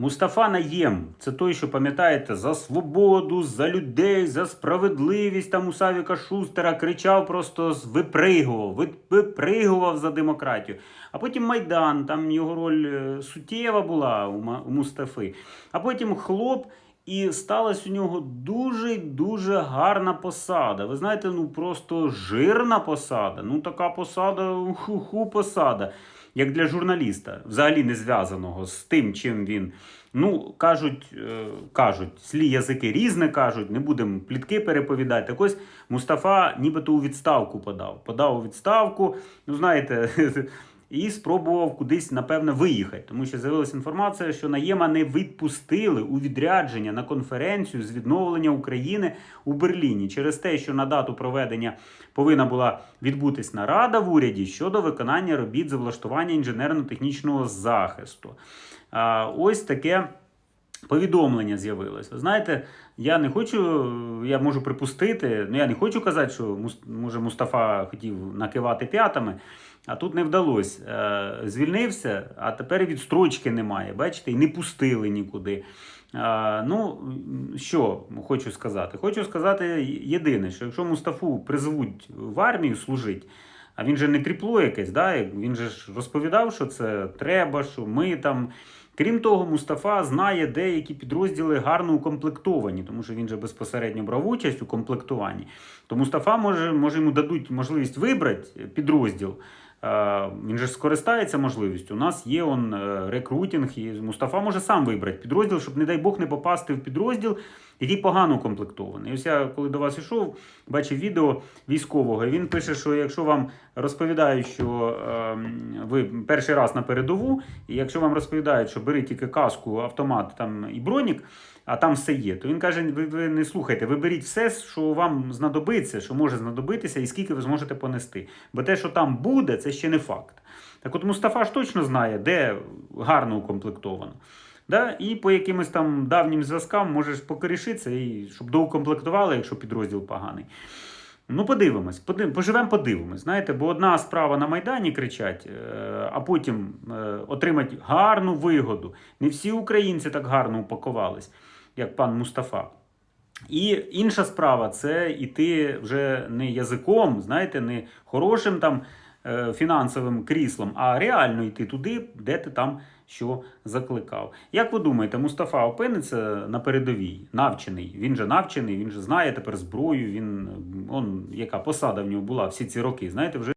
Мустафа Наєм це той, що пам'ятаєте, за свободу, за людей, за справедливість. Там у Савіка Шустера кричав, просто випригував, випригував за демократію. А потім Майдан, там його роль е, суттєва була у Мустафи. А потім хлоп. І сталася у нього дуже дуже гарна посада. Ви знаєте, ну просто жирна посада. Ну така посада, ху-ху посада, як для журналіста, взагалі не зв'язаного з тим, чим він. Ну, кажуть, е, кажуть, слі язики різне кажуть, не будемо плітки переповідати. Так ось Мустафа нібито у відставку подав. Подав у відставку, ну знаєте, і спробував кудись, напевно, виїхати. Тому що з'явилася інформація, що Наєма не відпустили у відрядження на конференцію з відновлення України у Берліні через те, що на дату проведення повинна була відбутись нарада в уряді щодо виконання робіт з облаштування інженерно-технічного захисту. Ось таке. Повідомлення з'явилось. Ви знаєте, я не хочу, я можу припустити, ну я не хочу казати, що може Мустафа хотів накивати п'ятами, а тут не вдалося. Е, Звільнився, а тепер відстрочки немає. Бачите, і не пустили нікуди. Е, Ну, що хочу сказати? Хочу сказати єдине, що якщо Мустафу призвуть в армію служити, а він же не тріпло якесь, да? він же ж розповідав, що це треба, що ми там. Крім того, Мустафа знає деякі підрозділи гарно укомплектовані, тому що він же безпосередньо брав участь у комплектуванні. То Мустафа може, може йому дадуть можливість вибрати підрозділ. Е, Він же скористається можливістю. У нас є он е, рекрутинг, і Мустафа може сам вибрати підрозділ, щоб, не дай Бог, не попасти в підрозділ, який погано укомплектований. І Ось я, коли до вас йшов, бачив відео військового. і Він пише, що якщо вам розповідають, що е, ви перший раз на передову, і якщо вам розповідають, що бери тільки каску, автомат там і бронік, а там все є, то він каже: ви, ви не слухайте, ви беріть все, що вам знадобиться, що може знадобитися, і скільки ви зможете понести. Бо те, що там буде, це ще не факт. Так от Мустафа ж точно знає, де гарно укомплектовано. Да? І по якимось там давнім зв'язкам можеш покорішитися, і щоб доукомплектували, якщо підрозділ поганий. Ну, подивимось, подив... поживемо, подивимось. Знаєте, бо одна справа на Майдані кричать, е, а потім е, отримати гарну вигоду. Не всі українці так гарно упакувались, як пан Мустафа. І інша справа це іти вже не язиком, знаєте, не хорошим там фінансовим кріслом, а реально йти туди, де ти там що закликав. Як ви думаєте, Мустафа опиниться на передовій, навчений? Він же навчений, він же знає тепер зброю. Він он, яка посада в нього була всі ці роки. Знаєте, вже.